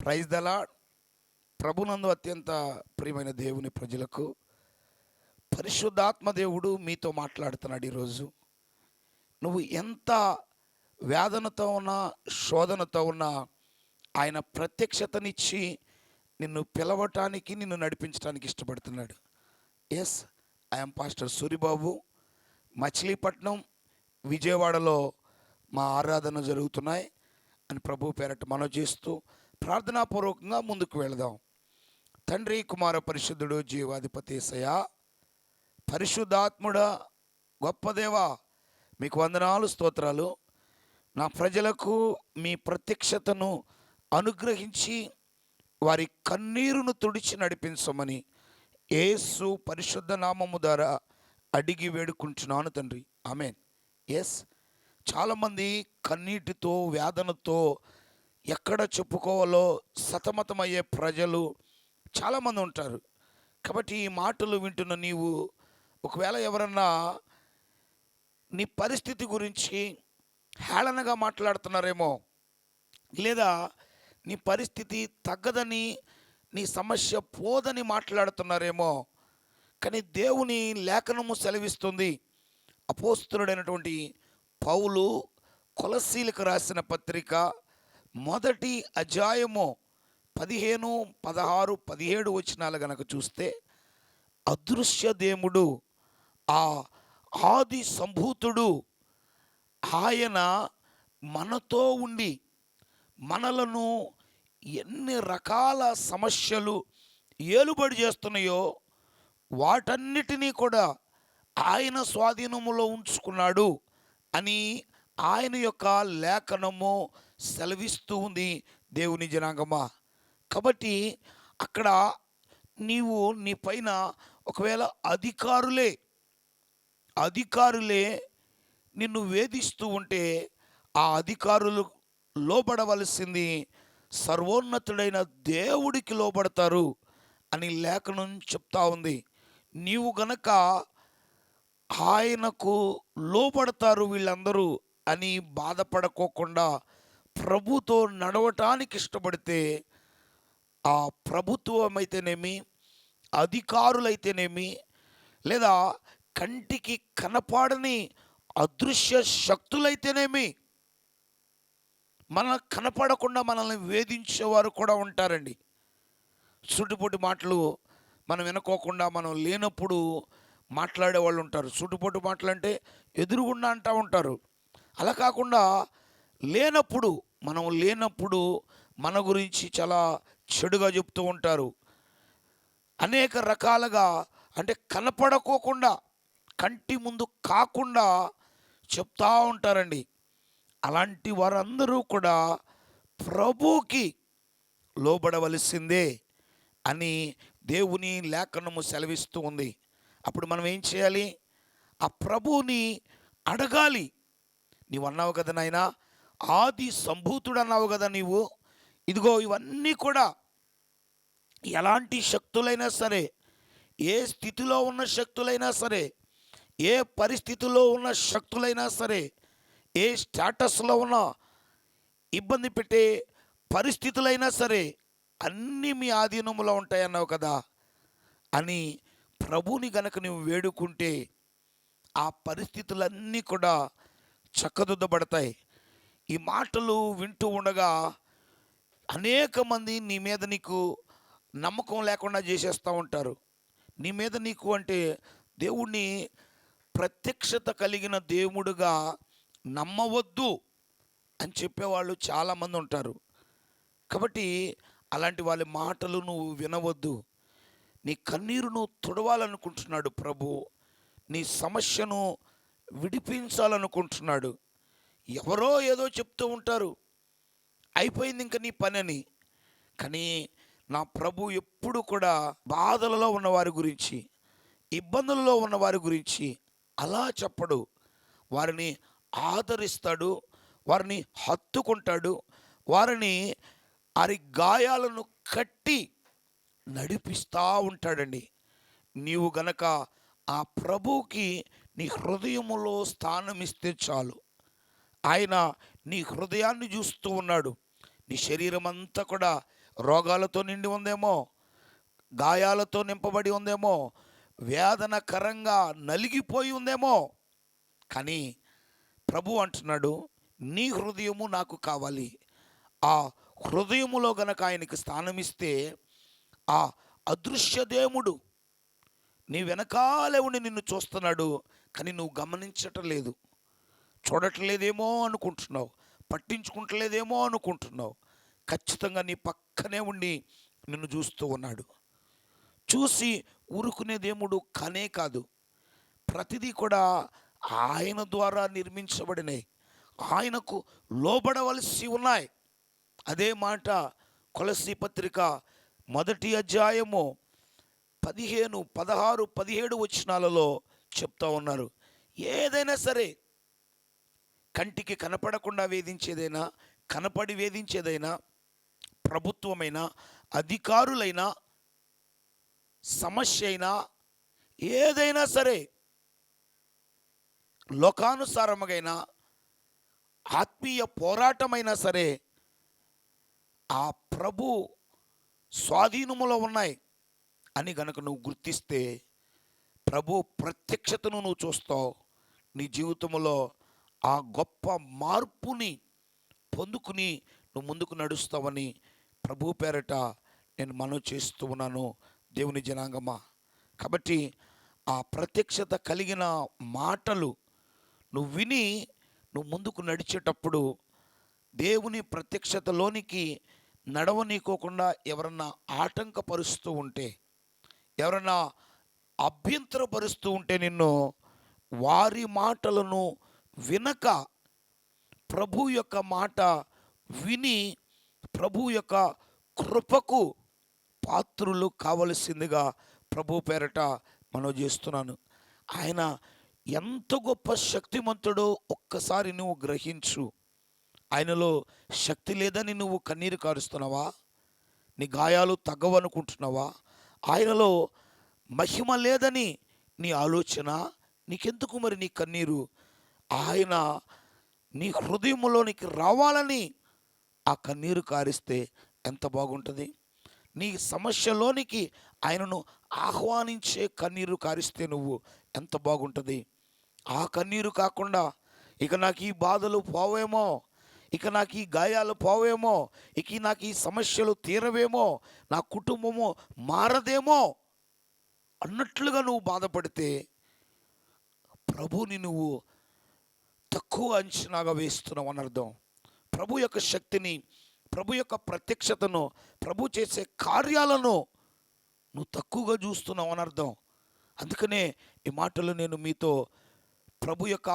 Praise దలా ప్రభునందు అత్యంత ప్రియమైన దేవుని ప్రజలకు పరిశుద్ధాత్మ దేవుడు మీతో మాట్లాడుతున్నాడు ఈరోజు. నువ్వు ఎంత వేదనతో ఉన్నా శోధనతో ఉన్నా ఆయన ప్రత్యక్షతనిచ్చి నిన్ను పిలవటానికి నిన్ను నడిపించడానికి ఇష్టపడుతున్నాడు. Yes I'm pastor Suribabu. Machilipatnam విజయవాడలో మా ఆరాధన జరుగుతున్నాయి అని ప్రభు పేరట మనో చేస్తూ ప్రార్థనాపూర్వకంగా ముందుకు వెళదాం. తండ్రి కుమార పరిశుద్ధుడు జీవాధిపతి సయా పరిశుద్ధాత్ముడా గొప్ప దేవా మీకు వందనాలు స్తోత్రాలు. నా ప్రజలకు మీ ప్రత్యక్షతను అనుగ్రహించి వారి కన్నీరును తుడిచి నడిపించమని ఏసు పరిశుద్ధ నామము ద్వారా అడిగి వేడుకుంటున్నాను తండ్రి. ఆమెన్. ఎస్. చాలామంది కన్నీటితో వేదనతో ఎక్కడ చెప్పుకోవాలో సతమతమయ్యే ప్రజలు చాలామంది ఉంటారు. కాబట్టి ఈ మాటలు వింటున్న నీవు ఒకవేళ ఎవరన్నా నీ పరిస్థితి గురించి హేళనగా మాట్లాడుతున్నారేమో లేదా నీ పరిస్థితి తగ్గదని నీ సమస్య పోదని మాట్లాడుతున్నారేమో కానీ దేవుని లేఖనము సెలవిస్తుంది. అపోస్తుడైనటువంటి పౌలు కొలసీలకు రాసిన పత్రిక మొదటి అధ్యాయము పదిహేను పదహారు పదిహేడు వచనాలు గనక చూస్తే అదృశ్య దేవుడు ఆ ఆది సంభూతుడు ఆయన మనతో ఉండి మనలను ఎన్ని రకాల సమస్యలు ఏలుబడి చేస్తున్నాయో వాటన్నిటినీ కూడా ఆయన స్వాధీనములో ఉంచుకున్నాడు అని ఆయన యొక్క లేఖనము సెలవిస్తూ ఉంది దేవుని జనాంగమా? కాబట్టి అక్కడ నీవు నీ పైన ఒకవేళ అధికారులే అధికారులే నిన్ను వేధిస్తూ ఉంటే ఆ అధికారులు లోబడవలసింది సర్వోన్నతుడైన దేవుడికి లోబడతారు అని లేఖనం చెప్తా ఉంది. నీవు గనక ఆయనకు లోబడతారు వీళ్ళందరూ అని బాధపడకోకుండా ప్రభుతో నడవటానికి ఇష్టపడితే ఆ ప్రభుత్వం అయితేనేమి అధికారులైతేనేమి లేదా కంటికి కనపడని అదృశ్య శక్తులైతేనేమి మన కనపడకుండా మనల్ని వేధించేవారు కూడా ఉంటారండి. సుటిపోటి మాటలు మనం వినుకోకుండా మనం లేనప్పుడు మాట్లాడే వాళ్ళు ఉంటారు. సుటిపోటు మాటలు అంటే ఎదురుగుండా అంటూ ఉంటారు. అలా కాకుండా లేనప్పుడు మనం లేనప్పుడు మన గురించి చాలా చెడుగా చెప్తూ ఉంటారు. అనేక రకాలుగా అంటే కనపడకోకుండా కంటి ముందు కాకుండా చెప్తా ఉంటారండి. అలాంటి వారందరూ కూడా ప్రభుకి లోబడవలసిందే అని దేవుని లేఖనము సెలవిస్తూ ఉంది. అప్పుడు మనం ఏం చేయాలి? ఆ ప్రభువుని అడగాలి. నీవు అన్నావు కదా నాయనా ఆది సంభూతుడు అన్నావు కదా నీవు. ఇదిగో ఇవన్నీ కూడా ఎలాంటి శక్తులైనా సరే ఏ స్థితిలో ఉన్న శక్తులైనా సరే ఏ పరిస్థితిలో ఉన్న శక్తులైనా సరే ఏ స్టేటస్లో ఉన్న ఇబ్బంది పెట్టే పరిస్థితులైనా సరే అన్నీ మీ ఆధీనంలో ఉంటాయన్నావు కదా అని ప్రభుని గనక నువ్వు వేడుకుంటే ఆ పరిస్థితులన్నీ కూడా చక్కదిద్దబడతాయి. ఈ మాటలు వింటూ ఉండగా అనేక మంది నీ మీద నీకు నమ్మకం లేకుండా చేసేస్తూ ఉంటారు. నీ మీద నీకు అంటే దేవుణ్ణి ప్రత్యక్షత కలిగిన దేవుడుగా నమ్మవద్దు అని చెప్పేవాళ్ళు చాలామంది ఉంటారు. కాబట్టి అలాంటి వాళ్ళ మాటలు నువ్వు వినవద్దు. నీ కన్నీరును తుడవాలనుకుంటున్నాడు ప్రభు. నీ సమస్యను విడిపించాలనుకుంటున్నాడు. ఎవరో ఏదో చెప్తూ ఉంటారు. అయిపోయింది ఇంక నీ పని అని కానీ నా ప్రభు ఎప్పుడు కూడా బాధలలో ఉన్న వారి గురించి ఇబ్బందులలో ఉన్న వారి గురించి అలా చెప్పడు. వారిని ఆదరిస్తాడు వారిని హత్తుకుంటాడు వారిని వారి గాయాలను కట్టి నడిపిస్తూ ఉంటాడండి. నీవు గనక ఆ ప్రభువుకి నీ హృదయములో స్థానం ఇస్తే చాలు. ఆయన నీ హృదయాన్ని చూస్తూ ఉన్నాడు. నీ శరీరం అంతా కూడా రోగాలతో నిండి ఉందేమో గాయాలతో నింపబడి ఉందేమో వేదనకరంగా నలిగిపోయి ఉందేమో. కానీ ప్రభు అంటున్నాడు నీ హృదయము నాకు కావాలి. ఆ హృదయములో గనక ఆయనకి స్థానమిస్తే ఆ అదృశ్య దేవుడు నీ వెనకాలే ఉండి నిన్ను చూస్తున్నాడు. కానీ నువ్వు గమనించటం లేదు. చూడట్లేదేమో అనుకుంటున్నావు పట్టించుకుంటలేదేమో అనుకుంటున్నావు. ఖచ్చితంగా నీ పక్కనే ఉండి నిన్ను చూస్తూ ఉన్నాడు. చూసి ఊరుకునే దేవుడు కనే కాదు. ప్రతిదీ కూడా ఆయన ద్వారా నిర్మించబడినాయి. ఆయనకు లోబడవలసి ఉన్నాయి. అదే మాట కొలసి పత్రిక మొదటి అధ్యాయము పదిహేను పదహారు పదిహేడు వచనాలలో చెప్తా ఉన్నారు. ఏదైనా సరే కంటికి కనపడకుండా వేధించేదైనా కనపడి వేధించేదైనా ప్రభుత్వమైనా అధికారులైనా సమస్య అయినా ఏదైనా సరే లోకానుసారముగైనా ఆత్మీయ పోరాటమైనా సరే ఆ ప్రభు స్వాధీనములో ఉన్నాయి అని గనక నువ్వు గుర్తిస్తే ప్రభు ప్రత్యక్షతను నువ్వు చూస్తావు. నీ జీవితంలో ఆ గొప్ప మార్పుని పొందుకుని నువ్వు ముందుకు నడుస్తావని ప్రభు పేరట నేను మనవి చేస్తూ ఉన్నాను దేవుని జనాంగమా. కాబట్టి ఆ ప్రత్యక్షత కలిగిన మాటలు నువ్వు విని నువ్వు ముందుకు నడిచేటప్పుడు దేవుని ప్రత్యక్షతలోనికి నడవనీకోకుండా ఎవరన్నా ఆటంకపరుస్తూ ఉంటే ఎవరన్నా అభ్యంతరపరుస్తూ ఉంటే నిన్ను వారి మాటలను వినక ప్రభు యొక్క మాట విని ప్రభు యొక్క కృపకు పాత్రులు కావలసిందిగా ప్రభు పేరట మనం చేస్తున్నాను. ఆయన ఎంత గొప్ప శక్తిమంతుడో ఒక్కసారి నువ్వు గ్రహించు. ఆయనలో శక్తి లేదని నువ్వు కన్నీరు కారుస్తున్నావా? నీ గాయాలు తగ్గవనుకుంటున్నావా? ఆయనలో మహిమ లేదని నీ ఆలోచన? నీకెందుకు మరి నీ కన్నీరు? ఆయన నీ హృదయంలోనికి రావాలని ఆ కన్నీరు కారిస్తే ఎంత బాగుంటుంది? నీ సమస్యలోనికి ఆయనను ఆహ్వానించే కన్నీరు కారిస్తే నువ్వు ఎంత బాగుంటుంది? ఆ కన్నీరు కాకుండా ఇక నాకు ఈ బాధలు పోవేమో ఇక నాకు ఈ గాయాలు పోవేమో ఇక నాకు ఈ సమస్యలు తీరవేమో నా కుటుంబము మారదేమో అన్నట్లుగా నువ్వు బాధపడితే ప్రభుని నువ్వు తక్కువ అంచనాగా వేస్తున్నావు అని అర్థం. ప్రభు యొక్క శక్తిని ప్రభు యొక్క ప్రత్యక్షతను ప్రభు చేసే కార్యాలను నువ్వు తక్కువగా చూస్తున్నావు అని అర్థం. అందుకనే ఈ మాటలు నేను మీతో ప్రభు యొక్క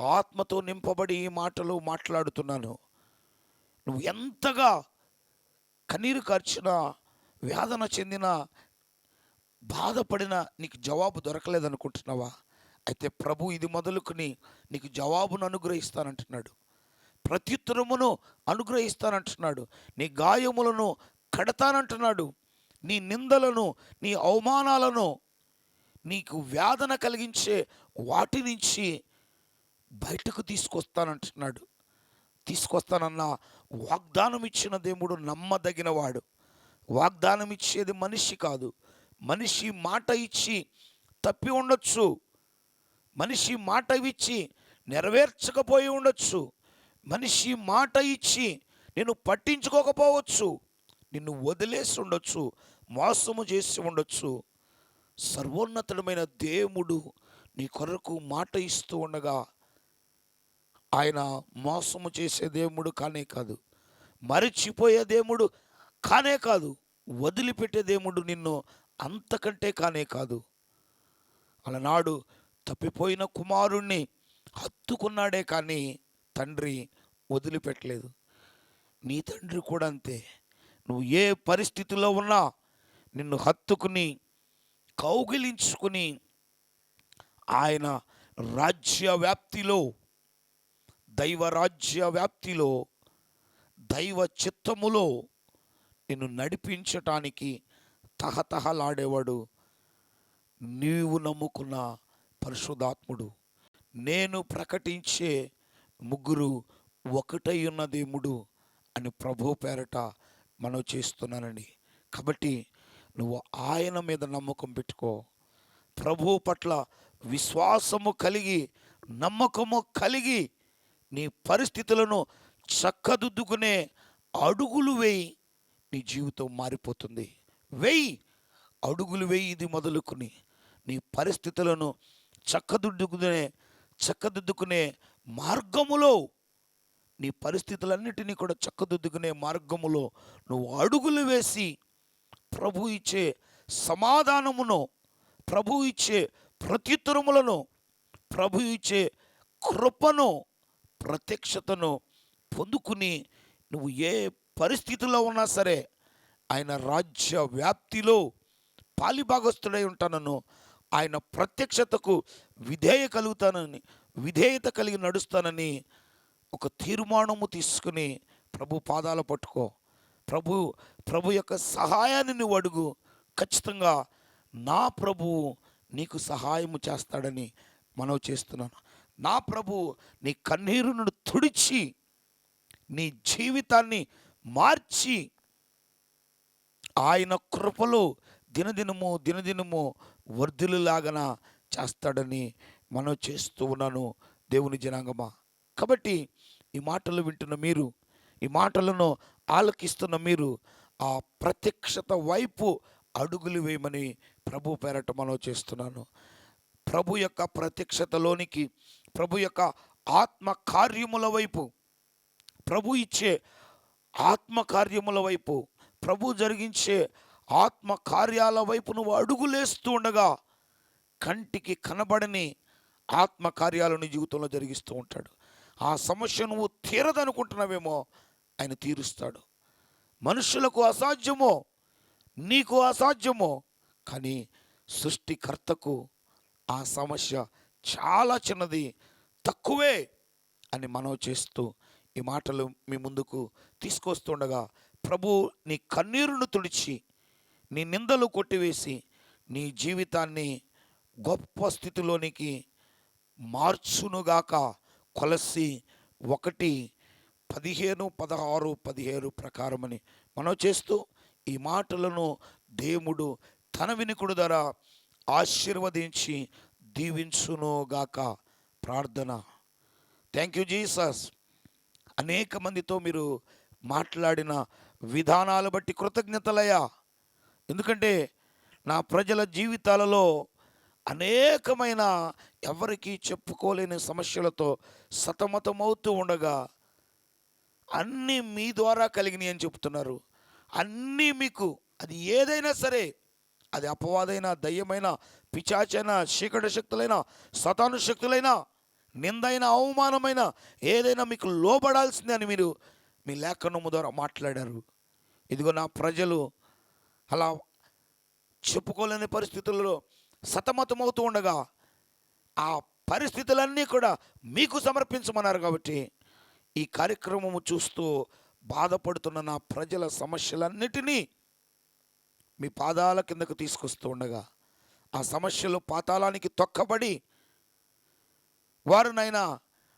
ఆత్మతో నింపబడి ఈ మాటలు మాట్లాడుతున్నాను. నువ్వు ఎంతగా కన్నీరు కార్చిన వేదన చెందిన బాధపడిన నీకు జవాబు దొరకలేదనుకుంటున్నావా? అయితే ప్రభు ఇది మొదలుకుని నీకు జవాబును అనుగ్రహిస్తానంటున్నాడు. ప్రత్యుత్తరమును అనుగ్రహిస్తానంటున్నాడు. నీ గాయములను కడతానంటున్నాడు. నీ నిందలను నీ అవమానాలను నీకు వేదన కలిగించే వాటి నుంచి బయటకు తీసుకొస్తానంటున్నాడు. తీసుకొస్తానన్న వాగ్దానం ఇచ్చిన దేవుడు నమ్మదగినవాడు. వాగ్దానం ఇచ్చేది మనిషి కాదు. మనిషి మాట ఇచ్చి తప్పి ఉండొచ్చు. మనిషి మాట ఇచ్చి నెరవేర్చకపోయి ఉండొచ్చు. మనిషి మాట ఇచ్చి నేను పట్టించుకోకపోవచ్చు. నిన్ను వదిలేసి ఉండొచ్చు. మోసము చేసి ఉండొచ్చు. సర్వోన్నతుడమైన దేవుడు నీ కొరకు మాట ఇస్తూ ఉండగా ఆయన మోసము చేసే దేవుడు కానే కాదు. మరిచిపోయే దేవుడు కానే కాదు. వదిలిపెట్టే దేవుడు నిన్ను అంతకంటే కానే కాదు. అలనాడు తప్పిపోయిన కుమారుణ్ణి హత్తుకున్నాడే కానీ తండ్రి వదిలిపెట్టలేదు. నీ తండ్రి కూడా అంతే. నువ్వు ఏ పరిస్థితిలో ఉన్నా నిన్ను హత్తుకుని కౌగిలించుకుని ఆయన రాజ్య వ్యాప్తిలో దైవ రాజ్య వ్యాప్తిలో దైవ చిత్తములో నిన్ను నడిపించటానికి తహతహలాడేవాడు నీవు నమ్ముకున్న పరిశుధాత్ముడు నేను ప్రకటించే ముగ్గురు ఒకటై ఉన్న దేవుడు అని ప్రభు పేరట మనం చేస్తున్నానండి. కాబట్టి నువ్వు ఆయన మీద నమ్మకం పెట్టుకో. ప్రభువు పట్ల విశ్వాసము కలిగి నమ్మకము కలిగి నీ పరిస్థితులను చక్కదిద్దుకునే అడుగులు వేయి నీ జీవితం మారిపోతుంది. వెయ్యి అడుగులు వేయి ఇది మొదలుకుని నీ పరిస్థితులను చక్కదిద్దుకునే చక్కదిద్దుకునే మార్గములో నీ పరిస్థితులన్నిటినీ కూడా చక్కదిద్దుకునే మార్గములో నువ్వు అడుగులు వేసి ప్రభు ఇచ్చే సమాధానమును ప్రభు ఇచ్చే ప్రత్యుత్తరములను ప్రభు ఇచ్చే కృపను ప్రత్యక్షతను పొందుకుని నువ్వు ఏ పరిస్థితిలో ఉన్నా సరే ఆయన రాజ్య వ్యాప్తిలో పాలిభాగస్తుడై ఉంటానను ఆయన ప్రత్యక్షతకు విధేయ కలుగుతానని విధేయత కలిగి నడుస్తానని ఒక తీర్మానము తీసుకుని ప్రభు పాదాలు పట్టుకో. ప్రభు ప్రభు యొక్క సహాయాన్ని నువ్వు అడుగు. ఖచ్చితంగా నా ప్రభువు నీకు సహాయము చేస్తాడని మనవి చేస్తున్నాను. నా ప్రభు నీ కన్నీరును తుడిచి నీ జీవితాన్ని మార్చి ఆయన కృపలో దినదినము దినదినము వర్ధులులాగన చేస్తాడని మనం చేస్తూ ఉన్నాను దేవుని జనాంగమా. కాబట్టి ఈ మాటలు వింటున్న మీరు ఈ మాటలను ఆలకిస్తున్న మీరు ఆ ప్రత్యక్షత వైపు అడుగులు వేయమని ప్రభు పేరట మనం చేస్తున్నాను. ప్రభు యొక్క ప్రత్యక్షతలోనికి ప్రభు యొక్క ఆత్మ కార్యముల వైపు ప్రభు ఇచ్చే ఆత్మ కార్యముల వైపు ప్రభు జరిగించే ఆత్మ కార్యాల వైపు నువ్వు అడుగులేస్తూ ఉండగా కంటికి కనబడని ఆత్మ కార్యాలను జీవితంలో జరిగిస్తూ ఉంటాడు. ఆ సమస్య నువ్వు తీరదనుకుంటున్నావేమో ఆయన తీరుస్తాడు. మనుషులకు అసాధ్యమో నీకు అసాధ్యమో కానీ సృష్టికర్తకు ఆ సమస్య చాలా చిన్నది తక్కువే అని మనవి చేస్తూ ఈ మాటలు మీ ముందుకు తీసుకొస్తుండగా ప్రభు నీ కన్నీరును తుడిచి నీ నిందలు కొట్టివేసి నీ జీవితాన్ని గొప్ప స్థితిలోనికి మార్చునుగాక కొలసి ఒకటి పదిహేను పదహారు పదిహేను ప్రకారమని మనం చేస్తూ ఈ మాటలను దేవుడు తన వినికుడు ధర ఆశీర్వదించి దీవించునుగాక ప్రార్థన. థ్యాంక్ యూ జీసస్ అనేక మందితో మీరు మాట్లాడిన విధానాలు బట్టి కృతజ్ఞతలయ్యా. ఎందుకంటే నా ప్రజల జీవితాలలో అనేకమైన ఎవరికీ చెప్పుకోలేని సమస్యలతో సతమతమవుతూ ఉండగా అన్నీ మీ ద్వారా కలిగినాయి అని చెప్తున్నారు. అన్నీ మీకు అది ఏదైనా సరే అది అపవాదైన దయ్యమైన పిచాచైన చీకటి శక్తులైన సతాను శక్తులైనా నిందైన అవమానమైన ఏదైనా మీకు లోబడాల్సిందే అని మీరు మీ లేఖనము ద్వారా మాట్లాడారు. ఇదిగో నా ప్రజలు అలా చెప్పుకోలేని పరిస్థితుల్లో సతమతమవుతూ ఉండగా ఆ పరిస్థితులన్నీ కూడా మీకు సమర్పించమన్నారు కాబట్టి ఈ కార్యక్రమము చూస్తూ బాధపడుతున్న నా ప్రజల సమస్యలన్నిటినీ మీ పాదాల కిందకు తీసుకొస్తూ ఉండగా ఆ సమస్యలు పాతాళానికి తొక్కబడి వారినైనా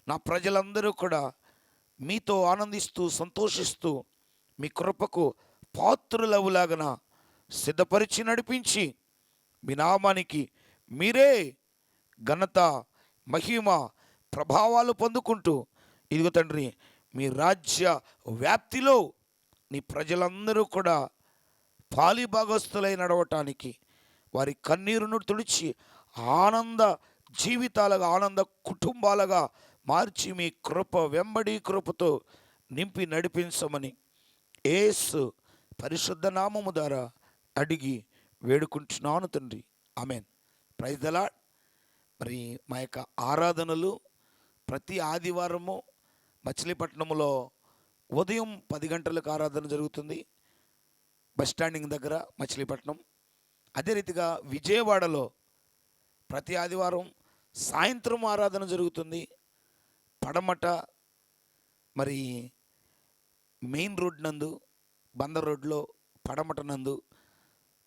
నా ప్రజలందరూ కూడా మీతో ఆనందిస్తూ సంతోషిస్తూ మీ కృపకు పాత్రులవులాగన సిద్ధపరిచి నడిపించి మీ నామానికి మీరే ఘనత మహిమ ప్రభావాలు పొందుకుంటూ ఇదిగో తండ్రి మీ రాజ్య వ్యాప్తిలో నీ ప్రజలందరూ కూడా పాలిభాగస్తులై నడవటానికి వారి కన్నీరును తుడిచి ఆనంద జీవితాలుగా ఆనంద కుటుంబాలుగా మార్చి మీ కృప వెంబడి కృపతో నింపి నడిపించమని ఏసు పరిశుద్ధ నామము ద్వారా అడిగి వేడుకుంటున్నాను తండ్రి. ఆమెన్. ప్రైజ్ మరి మా యొక్క ఆరాధనలు ప్రతి ఆదివారము మచిలీపట్నంలో ఉదయం పది గంటలకు ఆరాధన జరుగుతుంది. బస్ స్టాండింగ్ దగ్గర మచిలీపట్నం. అదే రీతిగా విజయవాడలో ప్రతి ఆదివారం సాయంత్రం ఆరాధన జరుగుతుంది. పడమట మరి మెయిన్ రోడ్ నందు బందర్ రోడ్లో పడమట నందు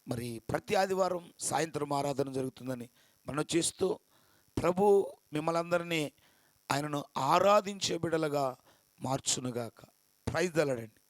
మరి ప్రతి ఆదివారం సాయంత్రం ఆరాధన జరుగుతుందని మనం చేస్తూ ప్రభు మిమ్మల్ని అందరినీ ఆయనను ఆరాధించే బిడలుగా మార్చునుగాక. ప్రైజ్ దలడండి